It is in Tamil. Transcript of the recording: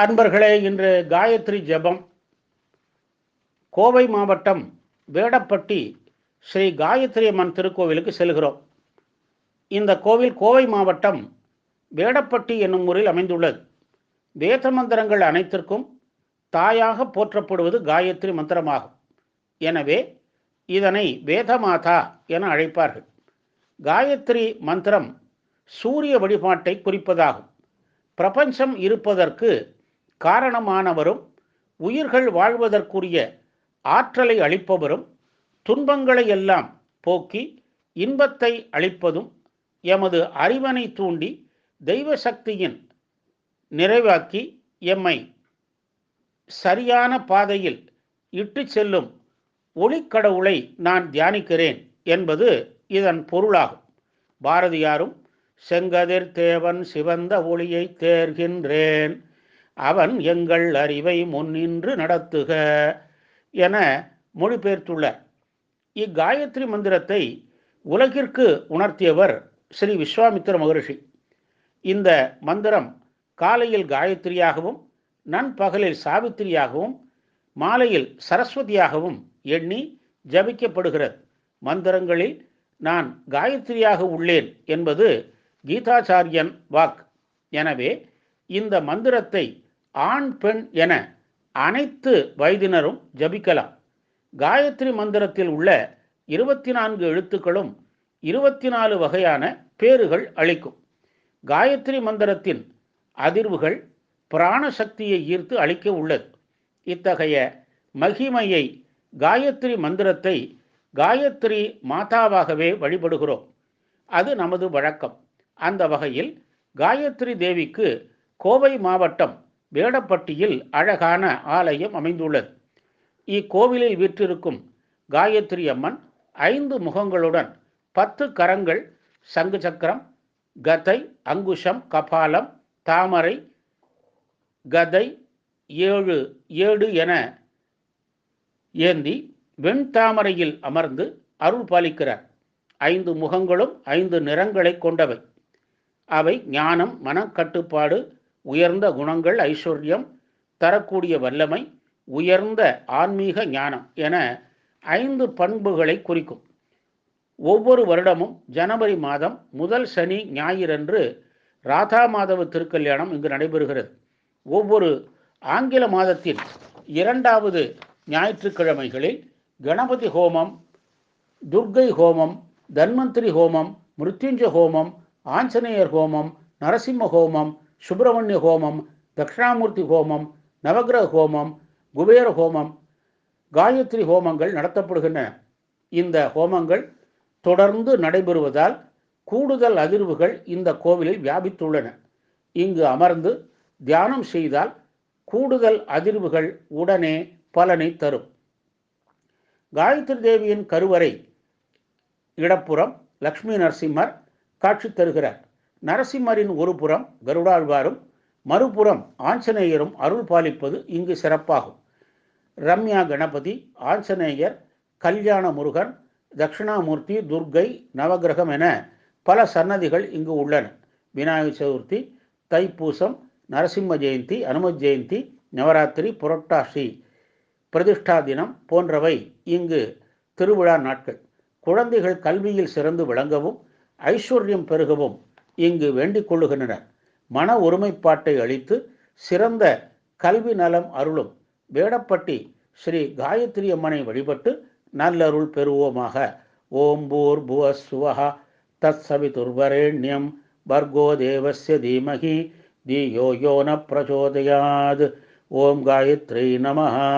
அன்பர்களே இன்று காயத்ரி ஜெபம். கோவை மாவட்டம் வேடப்பட்டி ஸ்ரீ காயத்ரி அம்மன் திருக்கோவிலுக்கு செல்கிறோம். இந்த கோவில் கோவை மாவட்டம் வேடப்பட்டி என்னும் ஊரில் அமைந்துள்ளது. வேத மந்திரங்கள் அனைத்திற்கும் தாயாக போற்றப்படுவது காயத்ரி மந்திரமாகும். எனவே இதனை வேதமாதா என அழைப்பார்கள். காயத்ரி மந்திரம் சூரிய வழிபாட்டை குறிப்பதாகும். பிரபஞ்சம் இருப்பதற்கு காரணமானவரும் உயிர்கள் வாழ்வதற்குரிய ஆற்றலை அளிப்பவரும் துன்பங்களை எல்லாம் போக்கி இன்பத்தை அளிப்பதும் எமது அறிவனை தூண்டி தெய்வ சக்தியின் நிறைவாக்கி எம்மை சரியான பாதையில் இட்டு செல்லும் ஒளிக்கடவுளை நான் தியானிக்கிறேன் என்பது இதன் பொருளாகும். பாரதியாரும் செங்கதிர் தேவன் சிவந்த ஒளியை தேர்கின்றேன். அவன் எங்கள் அறிவை முன்னின்று நடத்துக என மொழிபெயர்த்துள்ளார் இக்காயத்ரி மந்திரத்தை உலகிற்கு உணர்த்தியவர் ஸ்ரீ விஸ்வாமித்திர மகரிஷி. இந்த மந்திரம் காலையில் காயத்ரியாகவும் நண்பகலில் சாவித்திரியாகவும் மாலையில் சரஸ்வதியாகவும் எண்ணி ஜபிக்கப்படுகிறது. மந்திரங்களில் நான் காயத்ரியாக உள்ளேன் என்பது கீதாச்சாரியன் வாக். எனவே இந்த மந்திரத்தை ஆண் பெண் என அனைத்து வயதினரும் ஜபிக்கலாம். காயத்ரி மந்திரத்தில் உள்ள இருபத்தி நான்கு எழுத்துக்களும் இருபத்தி நாலு வகையான பேறுகள் அளிக்கும். காயத்ரி மந்திரத்தின் அதிர்வுகள் பிராணசக்தியை ஈர்த்து அளிக்க உள்ளது. இத்தகைய மகிமையை காயத்ரி மந்திரத்தை காயத்ரி மாதாவாகவே வழிபடுகிறோம். அது நமது வழக்கம். அந்த வகையில் காயத்ரி தேவிக்கு கோவை மாவட்டம் வேடப்பட்டியில் அழகான ஆலயம் அமைந்துள்ளது. இக்கோவிலில் வீற்றிருக்கும் காயத்ரி அம்மன் ஐந்து முகங்களுடன் பத்து கரங்கள் சங்கு சக்கரம் கதை அங்குஷம் கபாலம் தாமரை கதை ஏழு ஏடு என ஏந்தி வெண்தாமரையில் அமர்ந்து அருள் பாலிக்கிறார். ஐந்து முகங்களும் ஐந்து நிறங்களை கொண்டவை. அவை ஞானம் மனக்கட்டுப்பாடு உயர்ந்த குணங்கள் ஐஸ்வர்யம் தரக்கூடிய வல்லமை உயர்ந்த ஆன்மீக ஞானம் என ஐந்து பண்புகளை குறிக்கும். ஒவ்வொரு வருடமும் ஜனவரி மாதம் முதல் சனி ஞாயிறன்று ராதா மாதவ திருக்கல்யாணம் இங்கு நடைபெறுகிறது. ஒவ்வொரு ஆங்கில மாதத்தின் இரண்டாவது ஞாயிற்றுக்கிழமைகளில் கணபதி ஹோமம் துர்கை ஹோமம் தன்வந்திரி ஹோமம் மிருத்யுஞ்ச ஹோமம் ஆஞ்சநேயர் ஹோமம் நரசிம்ம ஹோமம் சுப்பிரமணிய ஹோமம் தட்சிணாமூர்த்தி ஹோமம் நவகிரக ஹோமம் குபேர ஹோமம் காயத்ரி ஹோமங்கள் நடத்தப்படுகின்றன. இந்த ஹோமங்கள் தொடர்ந்து நடைபெறுவதால் கூடுதல் அதிர்வுகள் இந்த கோவிலில் வியாபித்துள்ளன. இங்கு அமர்ந்து தியானம் செய்தால் கூடுதல் அதிர்வுகள் உடனே பலனை தரும். காயத்ரி தேவியின் கருவறை இடப்புறம் லக்ஷ்மி நரசிம்மர் காட்சி தருகிறார். நரசிம்மரின் ஒரு புறம் கருடாழ்வாரும் மறுபுறம் ஆஞ்சநேயரும் அருள் பாலிப்பது இங்கு சிறப்பாகும். ரம்யா கணபதி ஆஞ்சநேயர் கல்யாண முருகன் தட்சிணாமூர்த்தி துர்கை நவகிரகம் என பல சன்னதிகள் இங்கு உள்ளன. விநாயகர் சதுர்த்தி தைப்பூசம் நரசிம்ம ஜெயந்தி அனுமத் ஜெயந்தி நவராத்திரி புரட்டாசி பிரதிஷ்டா தினம் போன்றவை இங்கு திருவிழா நாட்கள். குழந்தைகள் கல்வியில் சிறந்து விளங்கவும் ஐஸ்வர்யம் பெருகவும் இங்கு வேண்டிக் கொள்ளுகின்றனர் மன ஒருமைப்பாட்டை அளித்து சிறந்த கல்வி நலம் அருளும் வேடப்பட்டி ஸ்ரீ காயத்ரி அம்மனை வழிபட்டு நல்லருள் பெறுவோமாக. ஓம் பூர் புவ சுவஹா தத் சவிதுர்வரேண்யம் பர்கோ தேவஸ்ய தீமகி தியோ யோ ந பிரச்சோதயாத் ஓம் காயத்ரி நமஹா.